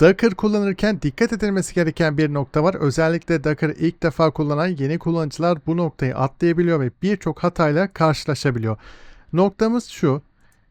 Docker kullanırken dikkat edilmesi gereken bir nokta var. Özellikle Docker ilk defa kullanan yeni kullanıcılar bu noktayı atlayabiliyor ve birçok hatayla karşılaşabiliyor. Noktamız şu.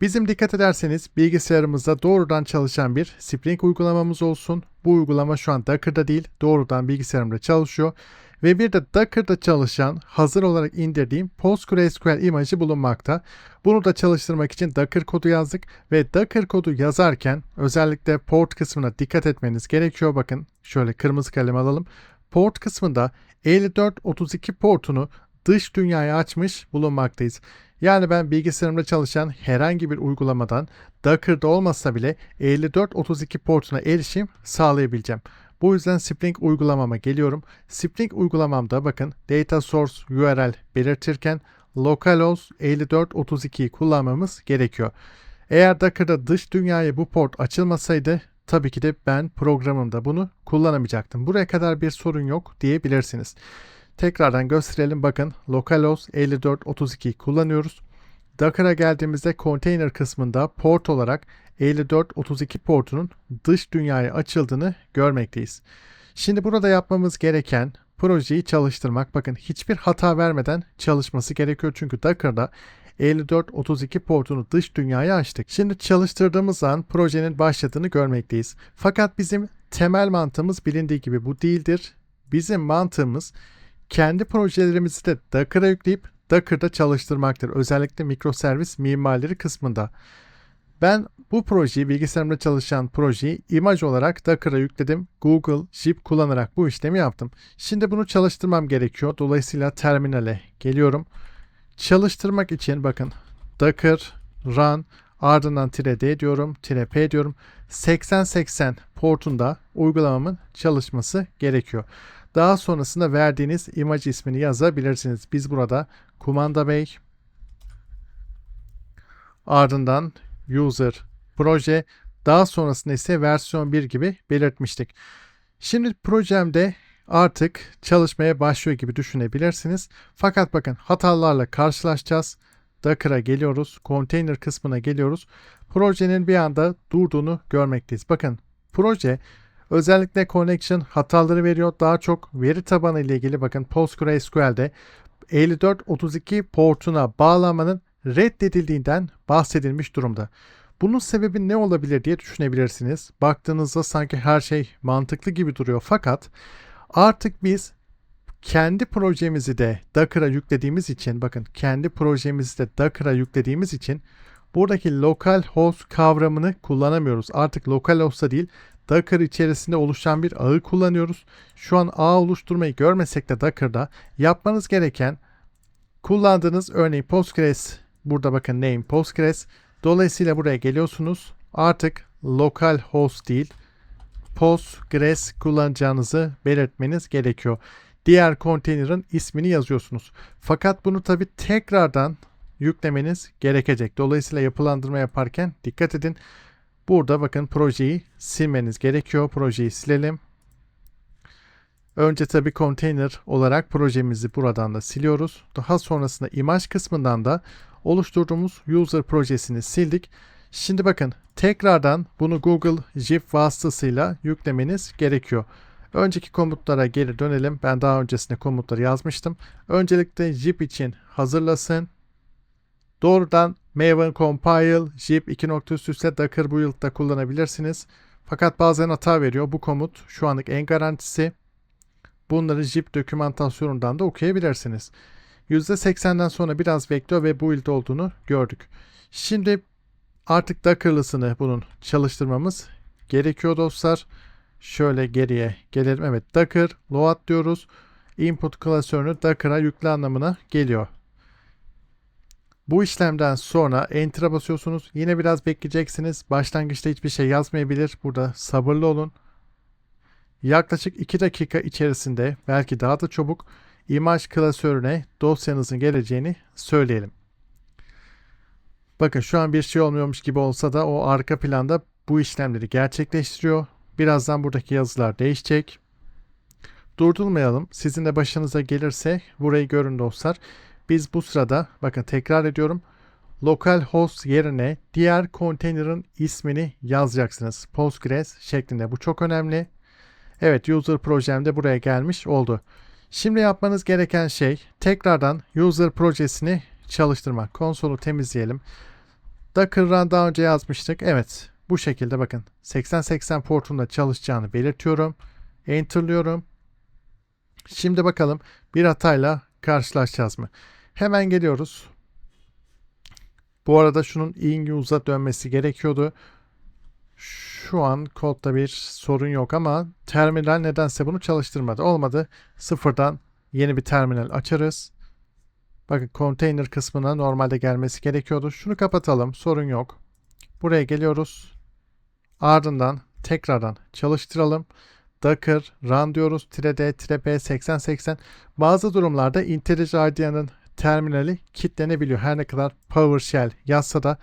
Bizim dikkat ederseniz bilgisayarımızda doğrudan çalışan bir Spring uygulamamız olsun. Bu uygulama şu an Docker'da değil, doğrudan bilgisayarımda çalışıyor. Ve bir de Docker'da çalışan hazır olarak indirdiğim PostgreSQL imajı bulunmakta. Bunu da çalıştırmak için Docker kodu yazdık ve Docker kodu yazarken özellikle port kısmına dikkat etmeniz gerekiyor. Bakın şöyle kırmızı kalem alalım. Port kısmında 5432 portunu dış dünyaya açmış bulunmaktayız. Yani ben bilgisayarımda çalışan herhangi bir uygulamadan Docker'da olmasa bile 5432 portuna erişim sağlayabileceğim. Bu yüzden Spring uygulamama geliyorum. Spring uygulamamda bakın data source URL belirtirken localhost 5432'yi kullanmamız gerekiyor. Eğer Docker'da dış dünyaya bu port açılmasaydı tabii ki de ben programımda bunu kullanamayacaktım. Buraya kadar bir sorun yok diyebilirsiniz. Tekrardan gösterelim bakın localhost 5432 kullanıyoruz. Docker'a geldiğimizde container kısmında port olarak 5432 portunun dış dünyaya açıldığını görmekteyiz. Şimdi burada yapmamız gereken projeyi çalıştırmak. Bakın hiçbir hata vermeden çalışması gerekiyor. Çünkü Docker'da 5432 portunu dış dünyaya açtık. Şimdi çalıştırdığımız an projenin başladığını görmekteyiz. Fakat bizim temel mantığımız bilindiği gibi bu değildir. Bizim mantığımız kendi projelerimizi de Docker'a yükleyip Docker'da çalıştırmaktır. Özellikle mikroservis mimarları kısmında. Ben bu projeyi bilgisayarımda çalışan projeyi imaj olarak Docker'a yükledim. Google Zip kullanarak bu işlemi yaptım. Şimdi bunu çalıştırmam gerekiyor. Dolayısıyla terminale geliyorum. Çalıştırmak için bakın Docker run ardından tire D diyorum, tire P diyorum. 8080 portunda uygulamamın çalışması gerekiyor. Daha sonrasında verdiğiniz imaj ismini yazabilirsiniz. Biz burada kumanda bey ardından user proje daha sonrasında ise versiyon 1 gibi belirtmiştik. Şimdi projemde artık çalışmaya başlıyor gibi düşünebilirsiniz. Fakat bakın hatalarla karşılaşacağız. Docker'a geliyoruz. Container kısmına geliyoruz. Projenin bir anda durduğunu görmekteyiz. Bakın proje özellikle connection hataları veriyor. Daha çok veri tabanı ile ilgili bakın PostgreSQL'de 5432 portuna bağlanmanın reddedildiğinden bahsedilmiş durumda. Bunun sebebi ne olabilir diye düşünebilirsiniz. Baktığınızda sanki her şey mantıklı gibi duruyor fakat artık biz kendi projemizi de Docker'a yüklediğimiz için bakın kendi projemizi de Docker'a yüklediğimiz için buradaki local host kavramını kullanamıyoruz. Artık local host'a değil Docker içerisinde oluşan bir ağı kullanıyoruz. Şu an ağ oluşturmayı görmesek de Docker'da yapmanız gereken kullandığınız örneğin Postgres burada bakın name Postgres Dolayısıyla buraya geliyorsunuz. Artık local host değil Postgres kullanacağınızı belirtmeniz gerekiyor. Diğer konteynerin ismini yazıyorsunuz. Fakat bunu tabi tekrardan yüklemeniz gerekecek. Dolayısıyla yapılandırma yaparken dikkat edin. Burada bakın projeyi silmeniz gerekiyor. Projeyi silelim. Önce tabi konteyner olarak projemizi buradan da siliyoruz. Daha sonrasında imaj kısmından da oluşturduğumuz user projesini sildik. Şimdi bakın tekrardan bunu Google Zip vasıtasıyla yüklemeniz gerekiyor. Önceki komutlara geri dönelim. Ben daha öncesinde komutları yazmıştım. Öncelikle zip için hazırlasın. Doğrudan Maven Compile, zip 2 nokta üst üste Docker build'da kullanabilirsiniz. Fakat bazen hata veriyor. Bu komut şu anlık en garantisi. Bunları zip dokümantasyonundan da okuyabilirsiniz. %80'den sonra biraz bekliyor ve build olduğunu gördük. Şimdi artık Docker'lısını bunun çalıştırmamız gerekiyor dostlar. Şöyle geriye gelelim. Evet Docker load diyoruz. Input klasörünü Docker'a yükle anlamına geliyor. Bu işlemden sonra Enter'a basıyorsunuz. Yine biraz bekleyeceksiniz. Başlangıçta hiçbir şey yazmayabilir. Burada sabırlı olun. Yaklaşık 2 dakika içerisinde belki daha da çabuk imaj klasörüne dosyanızın geleceğini söyleyelim. Bakın şu an bir şey olmuyormuş gibi olsa da o arka planda bu işlemleri gerçekleştiriyor. Birazdan buradaki yazılar değişecek. Durdurmayalım. Sizin de başınıza gelirse burayı görün dostlar. Biz bu sırada bakın tekrar ediyorum. localhost yerine diğer konteynerin ismini yazacaksınız. Postgres şeklinde. Bu çok önemli. Evet user projemde buraya gelmiş oldu. Şimdi yapmanız gereken şey tekrardan user projesini çalıştırmak. Konsolu temizleyelim. Docker run daha önce yazmıştık. Evet bu şekilde bakın 8080 portunda çalışacağını belirtiyorum. Enter'lıyorum. Şimdi bakalım bir hatayla karşılaşacağız mı? Hemen geliyoruz. Bu arada şunun in use'a dönmesi gerekiyordu. Şu an kodda bir sorun yok ama terminal nedense bunu çalıştırmadı. Olmadı. Sıfırdan yeni bir terminal açarız. Bakın container kısmına normalde gelmesi gerekiyordu. Şunu kapatalım. Sorun yok. Buraya geliyoruz. Ardından tekrardan çalıştıralım. Docker run diyoruz. -d -p 8080. Bazı durumlarda IntelliJ IDEA'nın terminali kilitlenebiliyor. Her ne kadar PowerShell yazsa da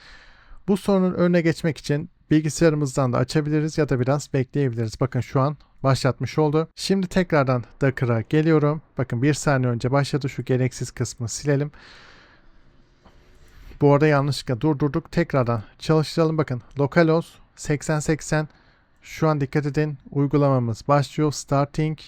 bu sorunun önüne geçmek için bilgisayarımızdan da açabiliriz ya da biraz bekleyebiliriz. Bakın şu an başlatmış oldu. Şimdi tekrardan Docker'a geliyorum. Bakın bir saniye önce başladı. Şu gereksiz kısmı silelim. Bu arada yanlışlıkla durdurduk. Tekrardan çalıştıralım. Bakın localhost 8080 şu an dikkat edin uygulamamız başlıyor. Starting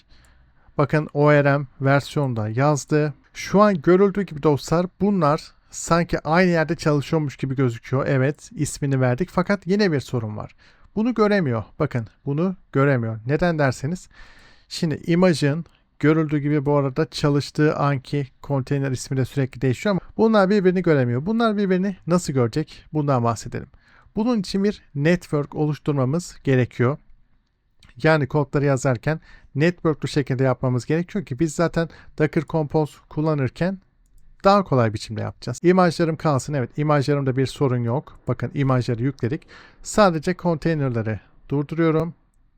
bakın ORM versiyonda yazdı. Şu an görüldüğü gibi dostlar bunlar sanki aynı yerde çalışıyormuş gibi gözüküyor. Evet ismini verdik fakat yine bir sorun var. Bunu göremiyor. Bakın bunu göremiyor. Neden derseniz şimdi imajın görüldüğü gibi bu arada çalıştığı anki konteyner ismi de sürekli değişiyor ama bunlar birbirini göremiyor. Bunlar birbirini nasıl görecek? Bundan bahsedelim. Bunun için bir network oluşturmamız gerekiyor. Yani kodları yazarken networklu şekilde yapmamız gerekiyor ki biz zaten Docker Compose kullanırken daha kolay biçimde yapacağız. İmajlarım kalsın. Evet imajlarımda bir sorun yok. Bakın imajları yükledik. Sadece konteynerleri durduruyorum.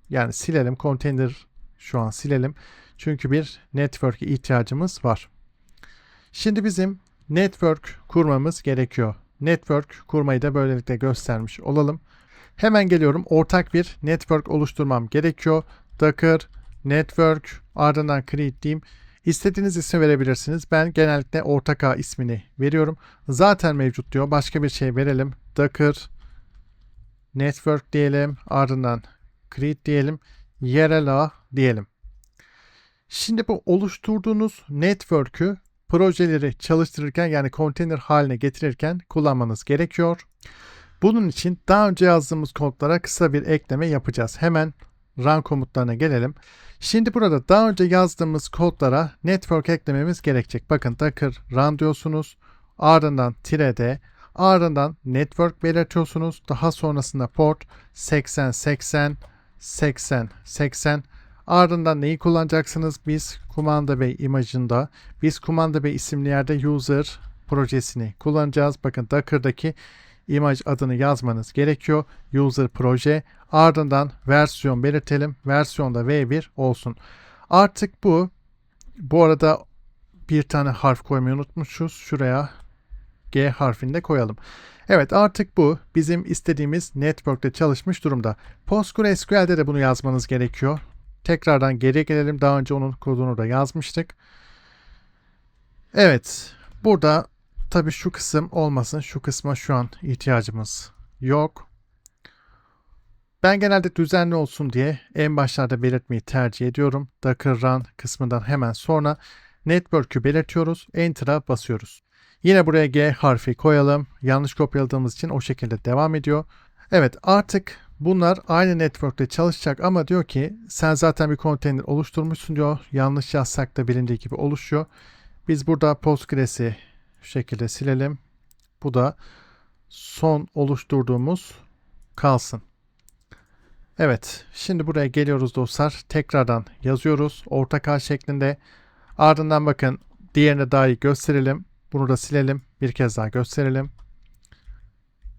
Yani silelim. Konteyner şu an silelim. Çünkü bir network ihtiyacımız var. Şimdi bizim network kurmamız gerekiyor. Network kurmayı da böylelikle göstermiş olalım. Hemen geliyorum. Ortak bir network oluşturmam gerekiyor. Docker network ardından create diyeyim. İstediğiniz ismi verebilirsiniz. Ben genellikle ortak ağ ismini veriyorum. Zaten mevcut diyor. Başka bir şey verelim. Docker network diyelim. Ardından create diyelim. Yerel ağ diyelim. Şimdi bu oluşturduğunuz network'ü projeleri çalıştırırken yani konteyner haline getirirken kullanmanız gerekiyor. Bunun için daha önce yazdığımız kodlara kısa bir ekleme yapacağız. Hemen run komutlarına gelelim. Şimdi burada daha önce yazdığımız kodlara network eklememiz gerekecek. Bakın docker run diyorsunuz. Ardından -d ardından network belirtiyorsunuz. Daha sonrasında port 80 80 80 80 Ardından neyi kullanacaksınız? Biz kumanda bey imajında biz kumanda bey isimli yerde user projesini kullanacağız. Bakın Docker'daki imaj adını yazmanız gerekiyor. User proje. Ardından versiyon belirtelim. Versiyonda V1 olsun. Artık bu bu arada bir tane harf koymayı unutmuşuz. Şuraya G harfini de koyalım. Evet artık bu bizim istediğimiz network'te çalışmış durumda. PostgreSQL'de de bunu yazmanız gerekiyor. Tekrardan geriye gelelim. Daha önce onun kodunu da yazmıştık. Evet. Burada tabii şu kısım olmasın. Şu kısma şu an ihtiyacımız yok. Ben genelde düzenli olsun diye en başlarda belirtmeyi tercih ediyorum. Docker run kısmından hemen sonra network'ü belirtiyoruz. Enter'a basıyoruz. Yine buraya G harfi koyalım. Yanlış kopyaladığımız için o şekilde devam ediyor. Evet artık Bunlar aynı network'te çalışacak ama diyor ki sen zaten bir konteyner oluşturmuşsun diyor. Yanlış yazsak da bilindiği gibi oluşuyor. Biz burada Postgres'i şu şekilde silelim. Bu da son oluşturduğumuz kalsın. Evet, şimdi buraya geliyoruz dostlar. Tekrardan yazıyoruz ortak ağ şeklinde. Ardından bakın diğerine daha iyi gösterelim. Bunu da silelim. Bir kez daha gösterelim.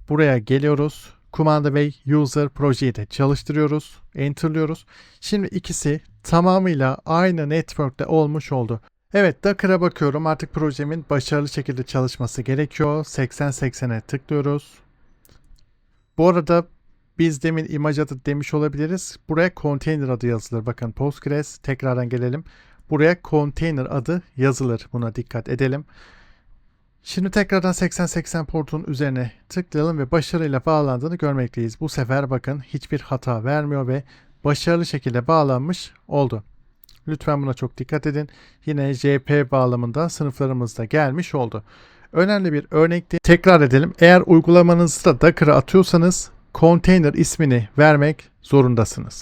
Buraya geliyoruz kumanda ve user projeyi de çalıştırıyoruz, enter'lıyoruz. Şimdi ikisi tamamıyla aynı network'te olmuş oldu. Evet Docker'a bakıyorum artık projemin başarılı şekilde çalışması gerekiyor. 80-80'e tıklıyoruz. Bu arada biz demin imaj adı demiş olabiliriz. Buraya container adı yazılır. Bakın Postgres tekrardan gelelim. Buraya container adı yazılır. Buna dikkat edelim. Şimdi tekrardan 8080 portunun üzerine tıklayalım ve başarıyla bağlandığını görmekteyiz. Bu sefer bakın hiçbir hata vermiyor ve başarılı şekilde bağlanmış oldu. Lütfen buna çok dikkat edin. Yine JP bağlamında sınıflarımızda gelmiş oldu. Önemli bir örnekti. Tekrar edelim. Eğer uygulamanızda Docker'ı atıyorsanız container ismini vermek zorundasınız.